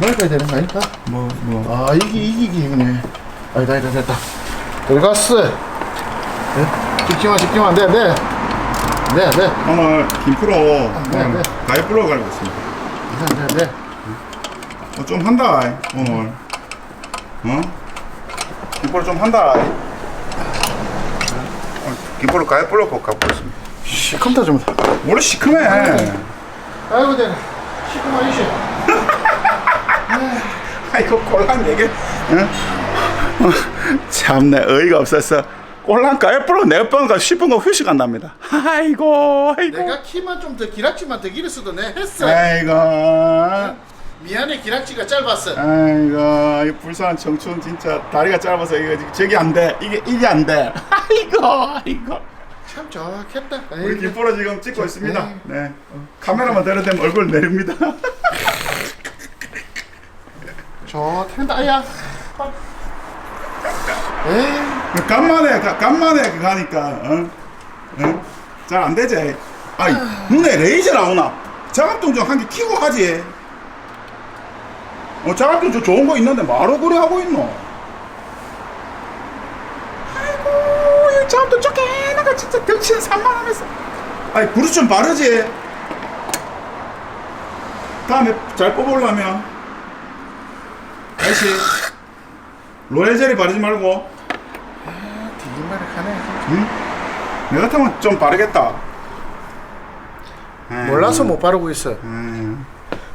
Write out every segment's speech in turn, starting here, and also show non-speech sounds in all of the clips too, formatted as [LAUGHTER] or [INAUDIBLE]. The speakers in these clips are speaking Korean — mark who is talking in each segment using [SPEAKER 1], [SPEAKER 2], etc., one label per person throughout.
[SPEAKER 1] 맑아야 되는 거 아닐까?
[SPEAKER 2] 뭐, 뭐.
[SPEAKER 1] 아 이기 이기기네. 아니다 아니다 됐다. 들어갔어. 네? 찍지마 찍지마 네 네. 네 네.
[SPEAKER 2] 오늘 김프로
[SPEAKER 1] 네, 네.
[SPEAKER 2] 가입불로 갈고 있습니다.
[SPEAKER 1] 네 네. 네.
[SPEAKER 2] 어, 좀 한다, 오늘. 어? 김프로 좀 한다. 어, 김프로 가입불로 꼭 갖고 있습니다.
[SPEAKER 1] 시컴다 좀.
[SPEAKER 2] 원래 시큼해.
[SPEAKER 1] 아이고 내가 시컴한 이씨.
[SPEAKER 2] 아이고, 꼴랑 얘기. 응? 어, 참내 어이가 없어서. 꼴랑 가입불로 네 번가 10번 가 휴식 한답니다. 아이고, 아이고.
[SPEAKER 1] 내가 키만 좀 더 기락지만 더 길었어도 내 했어.
[SPEAKER 2] 아이고.
[SPEAKER 1] 미안해 기락지가 짧았어.
[SPEAKER 2] 아이고 이 불쌍한 청춘 진짜 다리가 짧아서 이거 저기 안 돼. 이게 이게 안 돼. [LAUGHS] 아이고 아이고.
[SPEAKER 1] 참 좋겠다.
[SPEAKER 2] 우리
[SPEAKER 1] 아이고.
[SPEAKER 2] 김포로 지금 찍고 있습니다.
[SPEAKER 1] 네.
[SPEAKER 2] 네. 카메라만 대려되면 얼굴 내립니다. [LAUGHS]
[SPEAKER 1] 좋텐다 야. 에이.
[SPEAKER 2] 간만에 가- 간만에 그거 하니까 어? 어? 잘안 되지. 아이 눈에 레이저 나오나? 자갑동 좀한개 키고 하지. 어 자갑동 저 좋은 거 있는데 바로 그래 하고 있노. 아이고 이 자갑동 쫓겨나가 진짜 덩치는 산만하면서. 아이 그릇 좀 바르지. 다음에 잘 뽑으려면 다시 로얄젤리 바르지 말고.
[SPEAKER 1] 디기말을 하네.
[SPEAKER 2] 응? 내 같으면 좀 바르겠다. 에이,
[SPEAKER 1] 몰라서 못 바르고 있어.
[SPEAKER 2] 에이,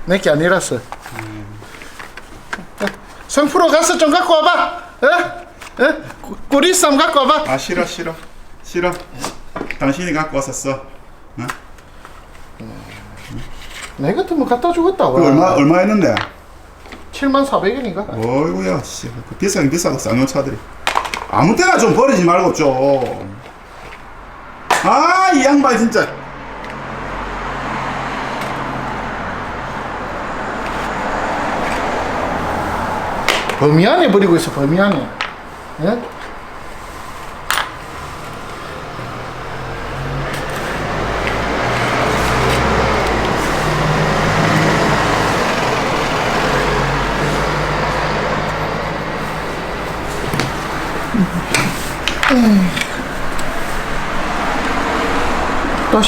[SPEAKER 1] 내게 아니라서. 성프로 가서 좀 갖고 와봐. 에? 에? 고- 꼬리쌈 갖고 와봐.
[SPEAKER 2] 아 싫어 싫어 싫어. 당신이 갖고 왔었어. 어?
[SPEAKER 1] 내 같으면 갖다 주겠다.
[SPEAKER 2] 그 얼마 얼마 했는데?
[SPEAKER 1] 7만 400원인가?
[SPEAKER 2] 어이구야 씨, 그 비싸긴 비싸고 쌍용 차들이. 아무 때나 좀 버리지 말고 좀. 아이 양반 진짜.
[SPEAKER 1] 범위 안에 버리고 있어. 범위 안에. 예?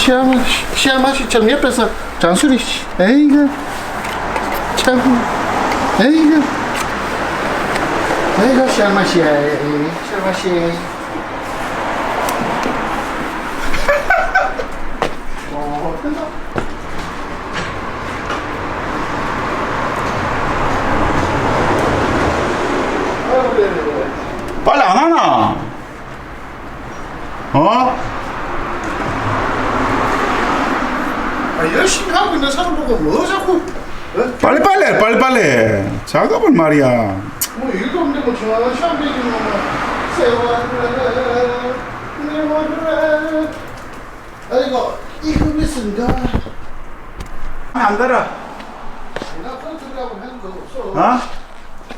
[SPEAKER 1] 또 시아마 시아마씨처럼 옆에서 장수리 씨, 에이그 참, 에이그. 에이그 시아마씨, 시아마씨. 어, 된다. 아이고, 그래, 그래, 그래.
[SPEAKER 2] 빨리 안 하나? 어?
[SPEAKER 1] 아, 열심히 있는 사람 보고 뭐 자꾸 어?
[SPEAKER 2] 빨리 빨리 해, 빨리 빨리. 작업을 말이야.
[SPEAKER 1] 뭐 일도 없는데 뭐 좋아하는 시험 되지 뭐 세월을 내월을 아이고 이거 있습니다
[SPEAKER 2] 안 들어.
[SPEAKER 1] 내가 컨트롤하고 하는 거 없어
[SPEAKER 2] 어?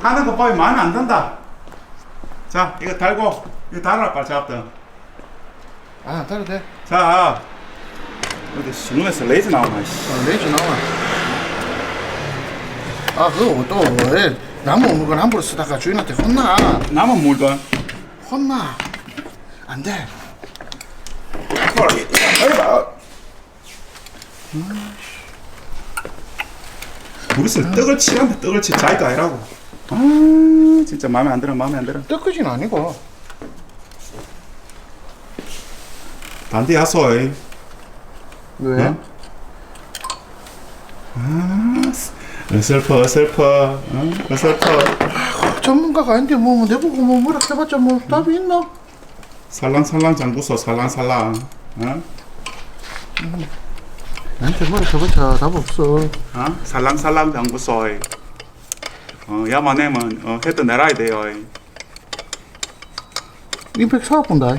[SPEAKER 2] 하는 거 보면 마음에 안 든다. 자, 이거 달고, 이거 달아라, 빨리 잡든.
[SPEAKER 1] 아 따로 돼
[SPEAKER 2] 자, 어디 신문에서 레이저 나오나, 씨.
[SPEAKER 1] 어, 레이저 나와 아 그거 또왜 나무 물건 함부로 쓰다가 주인한테 혼나
[SPEAKER 2] 남은 물건.
[SPEAKER 1] 혼나 안돼
[SPEAKER 2] 그릇을 떡을 치란다, 떡을 치. 자기가 아니라고. 아, 진짜 마음에 안 들어, 마음에 안 들어.
[SPEAKER 1] 뜨거진 아니고
[SPEAKER 2] 단디 하소, 이.
[SPEAKER 1] 왜?
[SPEAKER 2] 어? 아, 어설퍼, 어설퍼, 어? 어설퍼.
[SPEAKER 1] 전문가가 아닌데 뭐 내보고 뭐 뭐라 해봤자 뭐 답이 있나?
[SPEAKER 2] 살랑살랑 장구소, 살랑살랑. 어?
[SPEAKER 1] 나한테 뭐라 해봤자 답 없어
[SPEAKER 2] 어? 살랑살랑 장구소. 어, 야만 하면 어, 해도 내라야 돼요.
[SPEAKER 1] 임팩 사업 본다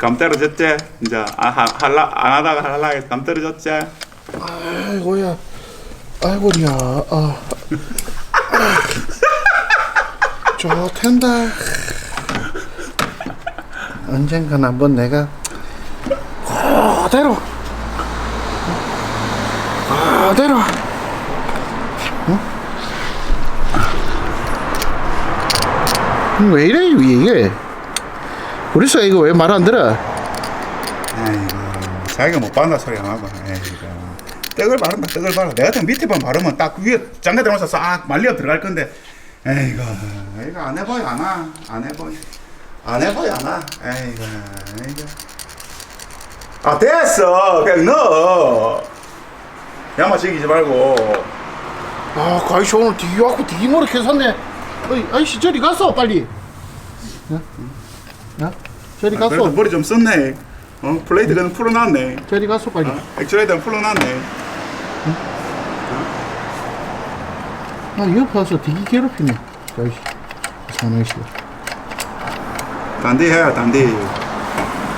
[SPEAKER 2] 감 떨어졌지? 이제 아, 하, 할라, 안 하다가 해서 감 떨어졌지?
[SPEAKER 1] 아이고야 아이고야 아. 좋텐다 언젠간 한번 내가 그대로 그대로 응? 음, 왜 이래 이게 그래서 이거 왜 말 안 들어?
[SPEAKER 2] 아이고 자기가 못 받는다 소리 안 하고. 아이고. 떡을 바른다 떡을 바른다. 내가 같은 밑에만 바르면 딱 위에 장갑 들어가서 싹 말려 들어갈 건데. 에이고 이거 안 해봐야 안와 안 해봐야 안 해봐야 안와 에이고 에이고. 아 됐어. 그냥 넣어. 야마 즐기지 말고.
[SPEAKER 1] 아 가이씨 오늘 되게 왔고 되게 노력해 샀네. 어이 아이씨 저리 갔어 빨리. 야? 야? 저리
[SPEAKER 2] 아, 그래도
[SPEAKER 1] 갔어
[SPEAKER 2] 머리 좀 썼네. 어 플레이트 그냥 풀어놨네.
[SPEAKER 1] 저리 갔어 빨리.
[SPEAKER 2] 어? 액츄레이터 풀어놨네.
[SPEAKER 1] 아 옆에 와서 되게 괴롭히네. 아이씨 사나이씨
[SPEAKER 2] 단디 해야 단디.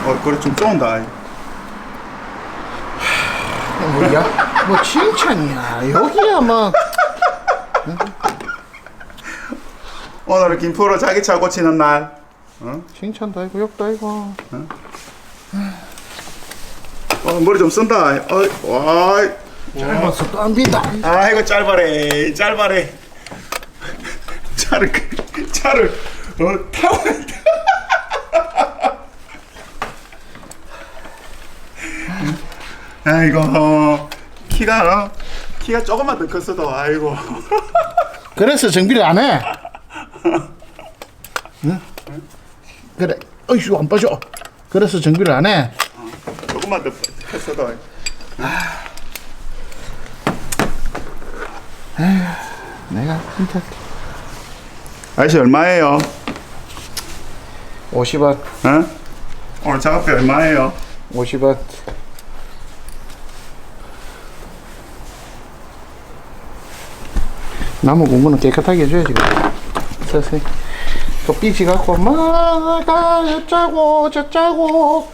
[SPEAKER 2] 어 그래 좀 쫀다.
[SPEAKER 1] 뭐야 뭐 칭찬이야. 여기야 막 [LAUGHS]
[SPEAKER 2] 오늘 김프로 자기 차 고치는 날 어?
[SPEAKER 1] 칭찬도 아니고 욕도 아니고.
[SPEAKER 2] 어? 머리 좀 쓴다. 어, 와
[SPEAKER 1] 짧아서 또안 빈다.
[SPEAKER 2] 아 이거 짧아래 짧아래. 차를 그- 차를 어 타고 아이고 어, 키가 어, 키가 조금만 더 컸어도 아이고.
[SPEAKER 1] 그래서 정비를 안 해. [LAUGHS] 응? 그래. 어이씨 안 빠져. 그래서 정비를 안 해.
[SPEAKER 2] 조금만 더 컸어도
[SPEAKER 1] 내가 진짜
[SPEAKER 2] 아저씨 얼마예요?
[SPEAKER 1] 50원,
[SPEAKER 2] 어? 오늘 작업비 얼마예요?
[SPEAKER 1] 50원. 나무 공부는 깨끗하게 해줘야지. 서서히. 또 삐지 갖고 막아 어쩌고 저쩌고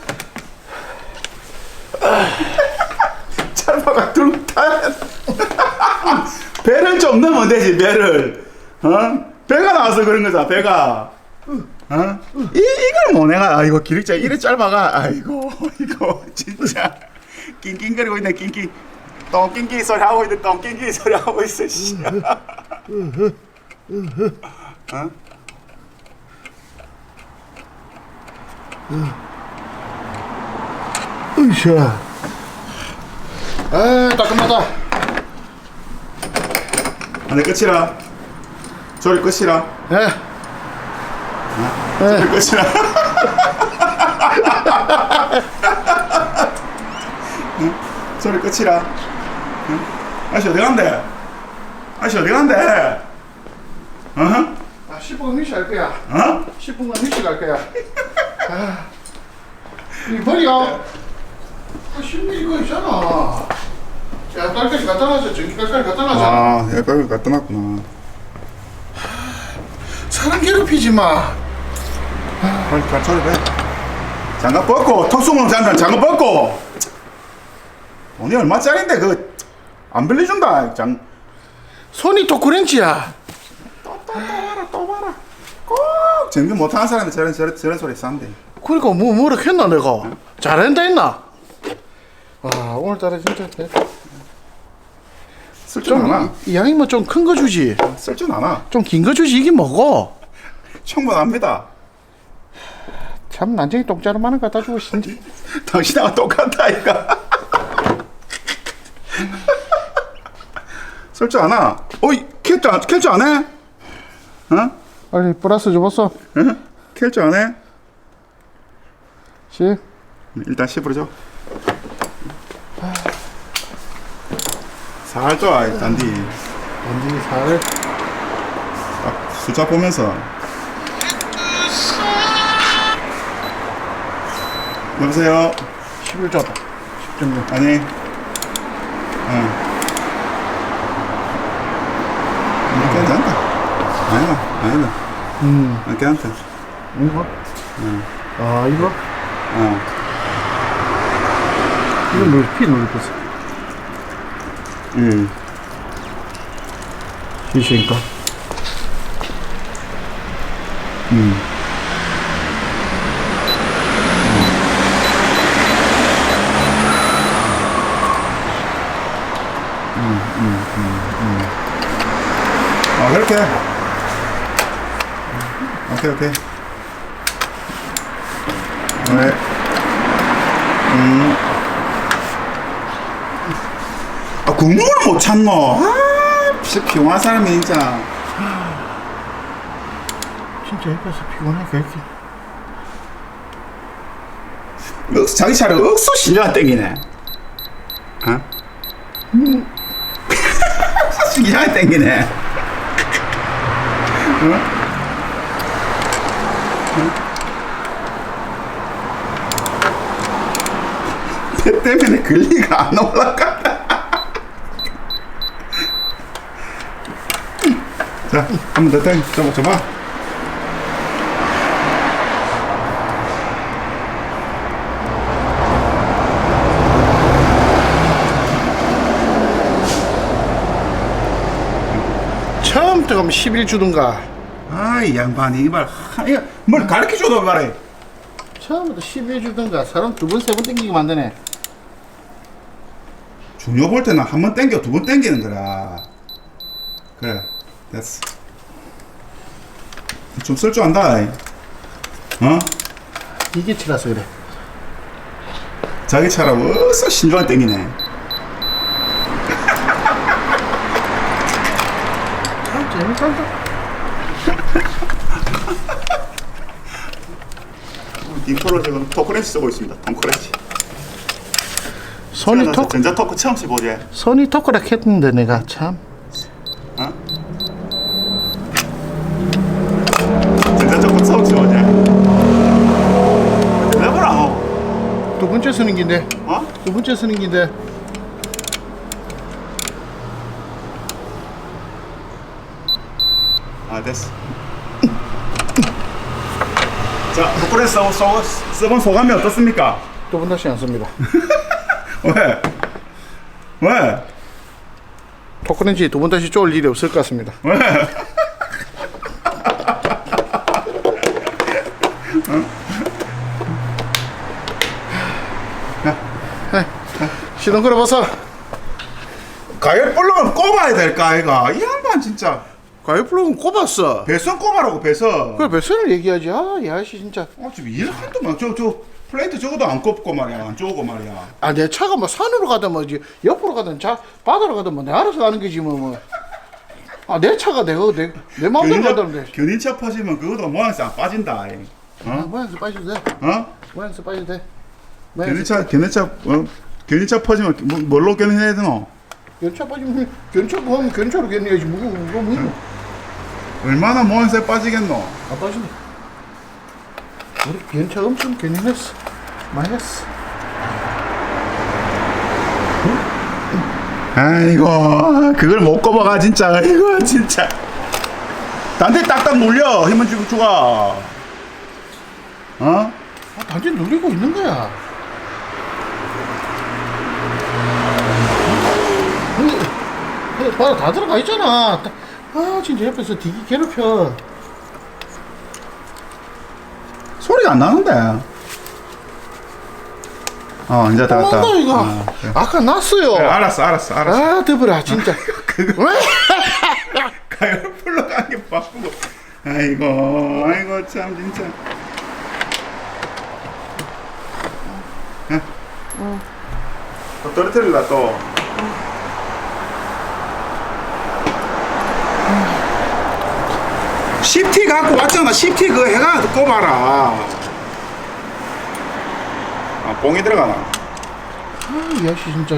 [SPEAKER 1] [LAUGHS]
[SPEAKER 2] 찰바가 둥타 [LAUGHS] 배를 좀 넣으면 되지 배를 어? 배가 나와서 그런 거잖아 배가 어? 이, 이걸 뭐 내가 아이고 기력자 이래 짧아가 아이고 [LAUGHS] 이거 진짜 낑낑거리고 있네 낑낑 똥낑낑 소리 하고 있네 똥낑낑 소리 하고 있어 씨. 어?
[SPEAKER 1] 으쌰. 아, 따끔하다.
[SPEAKER 2] 아, 내 끝이라 조리 끝이라
[SPEAKER 1] 예.
[SPEAKER 2] 조리 끝이라 [LAUGHS] 응? 조리 끝이라 응? 아저씨 어디 간대? 아저씨 어디 간대? 어?
[SPEAKER 1] 아, 10분 미시 할 거야.
[SPEAKER 2] 어?
[SPEAKER 1] 10분간 미시 갈 거야. 아, 이. 아, 10mm 이거 있잖아. 야, 깔까지 갖다 놨어. 전기 깔까지 갖다 놨어.
[SPEAKER 2] 아, 여기까지 갖다 놨구나.
[SPEAKER 1] 사람 괴롭히지 마.
[SPEAKER 2] 빨리 잘 처리해. 장갑 벗고, 턱수문 장갑, 장갑 벗고. 돈이 얼마짜린데, 그, 안 빌려준다, 장.
[SPEAKER 1] 손이 토크렌치야.
[SPEAKER 2] 또 봐라, 또 봐라. 꼭, 정비 못하는 사람이 저런, 저런, 저런 소리 싼데.
[SPEAKER 1] 그러니까 뭐 뭐라 했나 내가. 잘한다 했나? 아, 오늘따라 진짜
[SPEAKER 2] 쓸줄 아나.
[SPEAKER 1] 좀 이- 양이 뭐좀큰 거 주지.
[SPEAKER 2] 쓸줄 아나.
[SPEAKER 1] 좀 긴 거 주지 이게 뭐고?
[SPEAKER 2] 충분합니다.
[SPEAKER 1] 참 난쟁이 똥자루 많은 거 갖다 주고 진짜. [LAUGHS]
[SPEAKER 2] 당신하고 똑같다, 이거. [LAUGHS] 쓸줄 아나. 어이, 캘줄 안, 캘줄 안 해? 어?
[SPEAKER 1] 빨리 플러스 줘봤어.
[SPEAKER 2] 응? 캘줄 안 해?
[SPEAKER 1] 10.
[SPEAKER 2] 일단 10으로 줘. 살 줘, 아이, 단디.
[SPEAKER 1] 언제 살?
[SPEAKER 2] 딱 숫자 보면서. 여보세요?
[SPEAKER 1] 11 줬다. 10점
[SPEAKER 2] 아니. 응. 괜찮다. 아니다, 아니다.
[SPEAKER 1] 음.
[SPEAKER 2] 어, 괜찮다.
[SPEAKER 1] 이거? 아, 이거?
[SPEAKER 2] 어.
[SPEAKER 1] 이거 물, 피 눌렸어.
[SPEAKER 2] 응.
[SPEAKER 1] 시시니까.
[SPEAKER 2] 어, 그렇게. 오케이 오케이 네. 음. 아 국물을 못 참노 아 진짜 피곤한 사람이 진짜
[SPEAKER 1] 진짜 옆에서 피곤해 그렇게
[SPEAKER 2] 자기 차를 억수 신경을 땡기네 어? [LAUGHS] 억수 신경을 땡기네 어? 배 때문에 근리가 안 올라가 자, 한 번 더 땡, 줘봐, 줘봐.
[SPEAKER 1] 처음부터 가면 11 주든가
[SPEAKER 2] 아, 이 양반이 이말 하, 이거 뭘 가르쳐 줘도 말해.
[SPEAKER 1] 처음부터 11 주든가 사람 두 번 세 번 땡기게 만드네
[SPEAKER 2] 중요 볼 때는 한 번 땡겨 두 번 땡기는 거라. 그래, 됐어. 좀 쓸 줄 안다. 이. 어?
[SPEAKER 1] 이게 치라서 그래
[SPEAKER 2] 자기 차라고 어서 신중하게 땡기네.
[SPEAKER 1] 참 재밌다
[SPEAKER 2] 인프로 지금 토크렌치 쓰고 있습니다. 톰크렌치.
[SPEAKER 1] 손이 턱
[SPEAKER 2] 전자 토크 처음 써보지.
[SPEAKER 1] 손이 턱그락 했는데 내가 참
[SPEAKER 2] 어? 전자 토크. 어?
[SPEAKER 1] 두 번째 쓰는 긴데
[SPEAKER 2] 어?
[SPEAKER 1] 두 번째 쓰는 긴데
[SPEAKER 2] 아 됐어. 자, 토크렌치 써, 써, 써본 소감이 어떻습니까?
[SPEAKER 1] 두 번 다시 안 씁니다.
[SPEAKER 2] 왜? 왜?
[SPEAKER 1] 토크렌치 두번 다시 쪼을 일이 없을 것 같습니다.
[SPEAKER 2] 왜? [LAUGHS]
[SPEAKER 1] 시동 걸어봐서
[SPEAKER 2] 가열 볼록을 꼽아야 될까 아이가 이 양반 진짜
[SPEAKER 1] 가위플러그는 꼽았어.
[SPEAKER 2] 배선 꼽아라고 배선.
[SPEAKER 1] 그래 배선을 얘기하지. 아 이 아저씨 진짜.
[SPEAKER 2] 어 지금 일 한두만 저저 플레이트 저거도 안 꼽고 말이야 안 쪼고 말이야.
[SPEAKER 1] 아 내 차가 뭐 산으로 가든 뭐 이제 옆으로 가든 자 바다로 가든 뭐 내 알아서 가는 거지 뭐 뭐 아 내 차가 내가 내, 내 마음대로 가다는데.
[SPEAKER 2] 견인차 퍼지면 그것도 모양새 안 빠진다 아이.
[SPEAKER 1] 아, 모양새 빠져도 돼.
[SPEAKER 2] 어?
[SPEAKER 1] 모양새 빠져도 돼. 모양새
[SPEAKER 2] 견인차 견인차 어? 견인차 퍼지면 뭐, 뭘로 견인해야 되노?
[SPEAKER 1] 견차 빠지면 견차 보면 견차로 견해야지. 뭐 그거 뭐
[SPEAKER 2] 얼마나 모양새 빠지겠노?
[SPEAKER 1] 안 빠지네. 우리 견차 엄청 견인했어. 많이 했어.
[SPEAKER 2] 아이고 그걸 못 꼽아가 진짜. 이거 진짜. 단테 딱딱 눌려 힘은 주고 주가. 어?
[SPEAKER 1] 아, 단지 누리고 있는 거야. 근데, 다 들어가 있잖아 아 진짜 옆에서 되게 괴롭혀.
[SPEAKER 2] 소리가 안 나는데. 어 이제 다 갔다.
[SPEAKER 1] 이거.
[SPEAKER 2] 어, 그래.
[SPEAKER 1] 아까 났어요.
[SPEAKER 2] 그래, 알았어 알았어 알았어.
[SPEAKER 1] 아 더불어 진짜. [LAUGHS]
[SPEAKER 2] 그거
[SPEAKER 1] 왜? [LAUGHS]
[SPEAKER 2] 가열 풀러 가는 게 바쁘고 아이고 아이고 참 진짜. 어? 또 떨어뜨릴라 또 CT 갖고 왔잖아. CT 그거 해가 꼽아라. 아 뽕이 들어가나?
[SPEAKER 1] 아, 이 아저씨 진짜.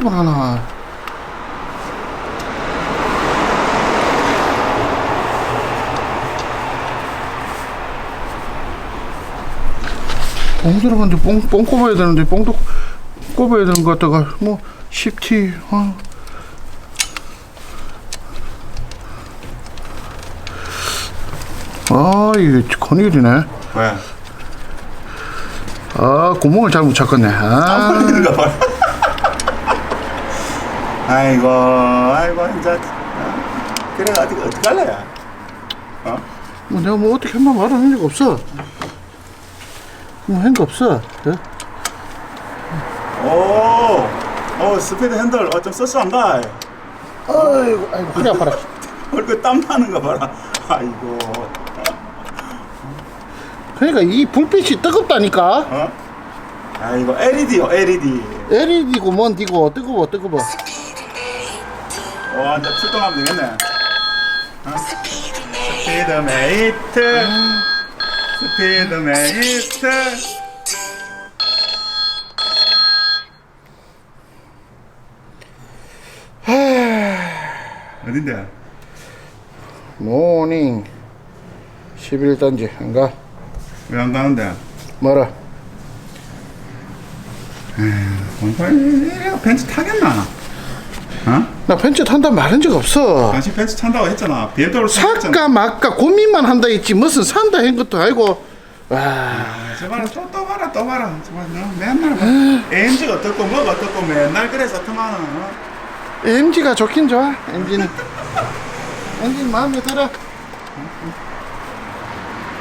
[SPEAKER 1] 번 하나. 뽕 들어갔는데 뽕, 뽕 꼽아야 되는데 뽕도 꼽아야 되는 것 같다가 뭐 10T 아. 아 이게 큰일이네
[SPEAKER 2] 왜?
[SPEAKER 1] 아 구멍을 잘 못 찾겠네 아
[SPEAKER 2] 걸리는가 봐. 아이고, 아이고, 이제. 어? 그래, 어떻게, 어떻게 할래? 야?
[SPEAKER 1] 뭐 내가 뭐 어떻게 한번 말하는 적 없어. 뭐한거 없어. 예?
[SPEAKER 2] 오, 오, 스피드 핸들, 어, 좀 쏘쏘한가?
[SPEAKER 1] 아이고, 아이고, 허리 아파라. [LAUGHS]
[SPEAKER 2] 얼굴 땀 나는 거 봐라. 아이고.
[SPEAKER 1] 그러니까 이 불빛이 뜨겁다니까.
[SPEAKER 2] 어? 아 이거 LED요 LED
[SPEAKER 1] LED고 뭔디고 뜨거워 뜨거워.
[SPEAKER 2] 와 이제 출동하면 되겠네 어? 스피드메이트 스피드메이트 어딘데?
[SPEAKER 1] 모닝 11단지 안 가?
[SPEAKER 2] 왜 안 가는데?
[SPEAKER 1] 뭐라?
[SPEAKER 2] 원파이 벤츠 타겠나? 어?
[SPEAKER 1] 나 벤츠 탄다 말한 적 없어.
[SPEAKER 2] 당신 벤츠 탄다고 했잖아 BMW
[SPEAKER 1] 살까 말까 고민만 한다 했지 무슨 산다 한 것도 아니고. 와.
[SPEAKER 2] 아, 저봐라 또, 또 봐라 또 봐라 너 맨날 뭐 AMG가 어떻고 뭐가 어떻고 맨날 그래서 터마는 어?
[SPEAKER 1] MG가 좋긴 좋아. 엔진은. 엔진 마음에 들어.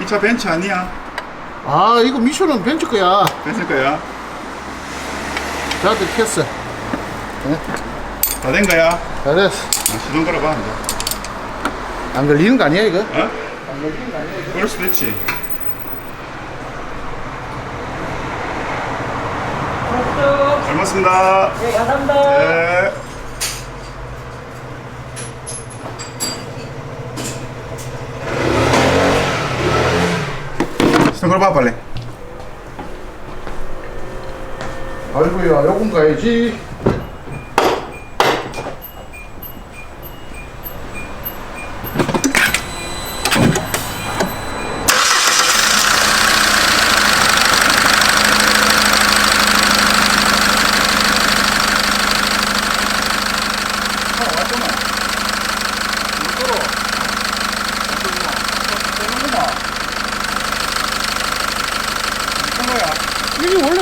[SPEAKER 2] 이 차 벤츠 아니야
[SPEAKER 1] 아 이거 미션은 벤츠 거야.
[SPEAKER 2] 벤츠 거야
[SPEAKER 1] 자들 켰어.
[SPEAKER 2] 다된 거야
[SPEAKER 1] 다 됐어.
[SPEAKER 2] 아, 시동 걸어봐 이제
[SPEAKER 1] 안 걸리는 거 아니야 이거?
[SPEAKER 2] 어? 그럴 수도 있지 잘 먹습니다
[SPEAKER 3] 네, 감사합니다.
[SPEAKER 2] 네. 걸어봐 빨리
[SPEAKER 1] 아이고야 요금 가야지.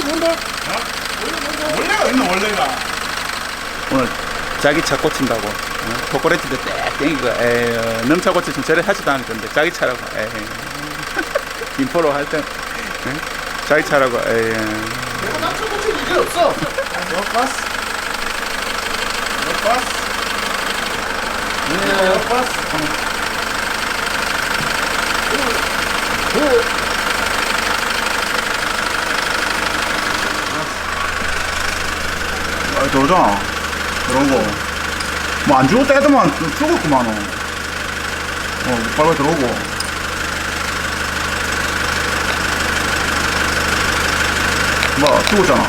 [SPEAKER 1] 뭔가?
[SPEAKER 2] 원래가 있나 원래가 오늘 자기 차 고친다고 초콜릿도 딱 땡기고 에이 넘차 고치면 저래 하지도 않을 건데 자기 차라고 에이 김포로 할때 자기 차라고 에이
[SPEAKER 1] 내가 남친 고칠 일이 없어.
[SPEAKER 2] 너 봤어? 너?
[SPEAKER 1] 네.
[SPEAKER 2] 너 봤어? 그런 거. 뭐안 죽었다 해도만 죽었구만. 어, 어 빨리 들어오고. 뭐, 죽었잖아.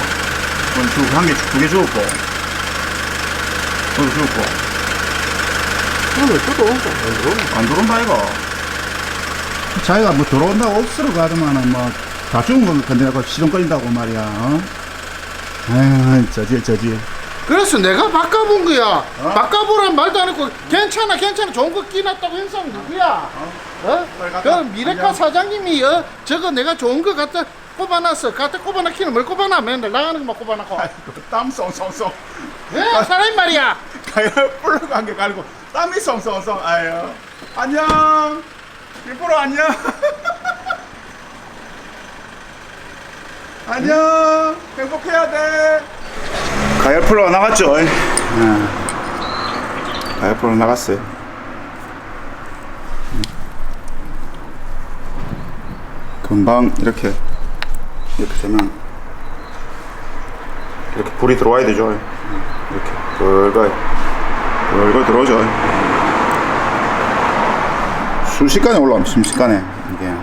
[SPEAKER 2] 그건 죽, 한 개, 두개 죽었고. 너도 죽었고.
[SPEAKER 1] 그래 저도 오고.
[SPEAKER 2] 안 들어온다, 이거.
[SPEAKER 4] 자기가 뭐 들어온다고 억수로 가더만은 뭐다 죽은 건 건데 그 시동 걸린다고 말이야 어? 아유 저지 저지
[SPEAKER 1] 그래서 내가 바꿔본 거야. 바꿔보란 말도 안 했고 괜찮아 괜찮아 좋은 거 끼놨다고 행사는 누구야? 어? 그 미래카 사장님이 어 저거 내가 좋은 거 갖다 꼽아놨어. 갖다 꼽아놨기는 뭘 꼽아놔 맨날 나가는 것만 꼽아놓고.
[SPEAKER 2] 땀 썽썽썽.
[SPEAKER 1] 왜 사람이 말이야?
[SPEAKER 2] 가야 불러 간게 갈고 땀이 썽썽썽. 아유. 안녕. 일부러 안녕. [LAUGHS] 안녕. 행복해야 돼. 가열 풀러 나갔죠? 네. 가열 풀러 나갔어요. 금방 이렇게 이렇게 되면 이렇게 불이 들어와야 되죠. 이렇게 걸걸 걸걸 들어오죠. 순식간에 올라옵니다. 순식간에 이게.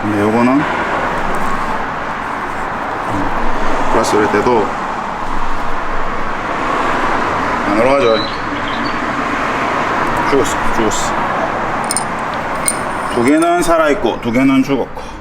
[SPEAKER 2] 근데 요거는 플러스 이럴 때도 안 올라가죠. 죽었어, 죽었어. 두 개는 살아있고 두 개는 죽었고.